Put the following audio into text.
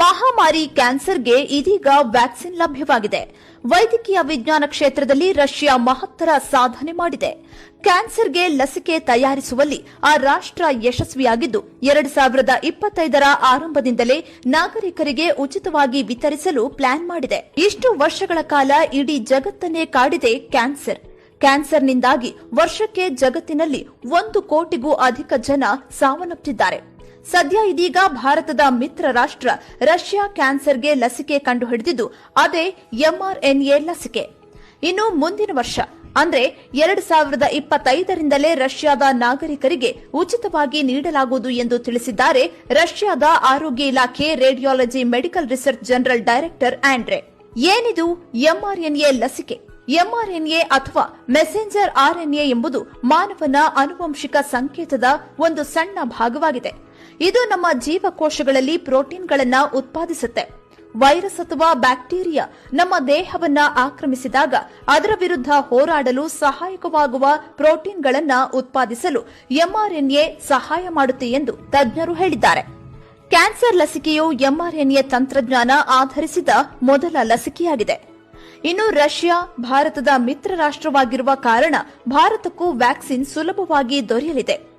ಮಹಾಮಾರಿ ಕ್ಯಾನ್ಸರ್ಗೆ ಇದೀಗ ವ್ಯಾಕ್ಸಿನ್ ಲಭ್ಯವಾಗಿದೆ. ವೈದ್ಯಕೀಯ ವಿಜ್ಞಾನ ಕ್ಷೇತ್ರದಲ್ಲಿ ರಷ್ಯಾ ಮಹತ್ತರ ಸಾಧನೆ ಮಾಡಿದೆ. ಕ್ಯಾನ್ಸರ್ಗೆ ಲಸಿಕೆ ತಯಾರಿಸುವಲ್ಲಿ ಆ ರಾಷ್ಟ್ರ ಯಶಸ್ವಿಯಾಗಿದ್ದು, ಎರಡು ಸಾವಿರದ ಇಪ್ಪತ್ತೈದರ ಆರಂಭದಿಂದಲೇ ನಾಗರಿಕರಿಗೆ ಉಚಿತವಾಗಿ ವಿತರಿಸಲು ಪ್ಲಾನ್ ಮಾಡಿದೆ. ಇಷ್ಟು ವರ್ಷಗಳ ಕಾಲ ಇಡೀ ಜಗತ್ತನ್ನೇ ಕಾಡಿದೆ ಕ್ಯಾನ್ಸರ್. ಕ್ಯಾನ್ಸರ್ನಿಂದಾಗಿ ವರ್ಷಕ್ಕೆ ಜಗತ್ತಿನಲ್ಲಿ ಒಂದು ಕೋಟಿಗೂ ಅಧಿಕ ಜನ ಸಾವನ್ನಪ್ಪುತ್ತಿದ್ದಾರೆ ಸದ್ಯ ಇದೀಗ ಭಾರತದ ಮಿತ್ರ ರಾಷ್ಟ್ರ ರಷ್ಯಾ ಕ್ಯಾನ್ಸರ್ಗೆ ಲಸಿಕೆ ಕಂಡುಹಿಡಿದಿದ್ದು, ಅದೇ ಎಂಆರ್ಎನ್ಎ ಲಸಿಕೆ. ಇನ್ನು ಮುಂದಿನ ವರ್ಷ, ಅಂದ್ರೆ ಎರಡು ಸಾವಿರದ ಇಪ್ಪತ್ತೈದರಿಂದಲೇ ರಷ್ಯಾದ ನಾಗರಿಕರಿಗೆ ಉಚಿತವಾಗಿ ನೀಡಲಾಗುವುದು ಎಂದು ತಿಳಿಸಿದ್ದಾರೆ ರಷ್ಯಾದ ಆರೋಗ್ಯ ಇಲಾಖೆ radiology medical research general director Andrey. ಏನಿದು ಎಂಆರ್ಎನ್ಎ ಲಸಿಕೆ? ಎಂಆರ್ಎನ್ಎ ಅಥವಾ ಮೆಸೆಂಜರ್ ಆರ್ಎನ್ಎ ಎಂಬುದು ಮಾನವನ ಆನುವಂಶಿಕ ಸಂಕೇತದ ಒಂದು ಸಣ್ಣ ಭಾಗವಾಗಿದೆ. ಇದು ನಮ್ಮ ಜೀವಕೋಶಗಳಲ್ಲಿ ಪ್ರೋಟೀನ್ಗಳನ್ನು ಉತ್ಪಾದಿಸುತ್ತೆ. ವೈರಸ್ ಅಥವಾ ಬ್ಯಾಕ್ಟೀರಿಯಾ ನಮ್ಮ ದೇಹವನ್ನ ಆಕ್ರಮಿಸಿದಾಗ ಅದರ ವಿರುದ್ಧ ಹೋರಾಡಲು ಸಹಾಯಕವಾಗುವ ಪ್ರೋಟೀನ್ಗಳನ್ನ ಉತ್ಪಾದಿಸಲು ಎಂಆರ್ಎನ್ಎ ಸಹಾಯ ಮಾಡುತ್ತೆ ಎಂದು ತಜ್ಞರು ಹೇಳಿದ್ದಾರೆ. ಕ್ಯಾನ್ಸರ್ ಲಸಿಕೆಯು ಎಂಆರ್ಎನ್ಎ ತಂತ್ರಜ್ಞಾನ ಆಧರಿಸಿದ ಮೊದಲ ಲಸಿಕೆಯಾಗಿದೆ. ಇನ್ನು ರಷ್ಯಾ, ಭಾರತದ ಮಿತ್ರ ರಾಷ್ಟ್ರವಾಗಿರುವ ಕಾರಣ ಭಾರತಕ್ಕೂ ವ್ಯಾಕ್ಸಿನ್ ಸುಲಭವಾಗಿ ದೊರೆಯಲಿದೆ.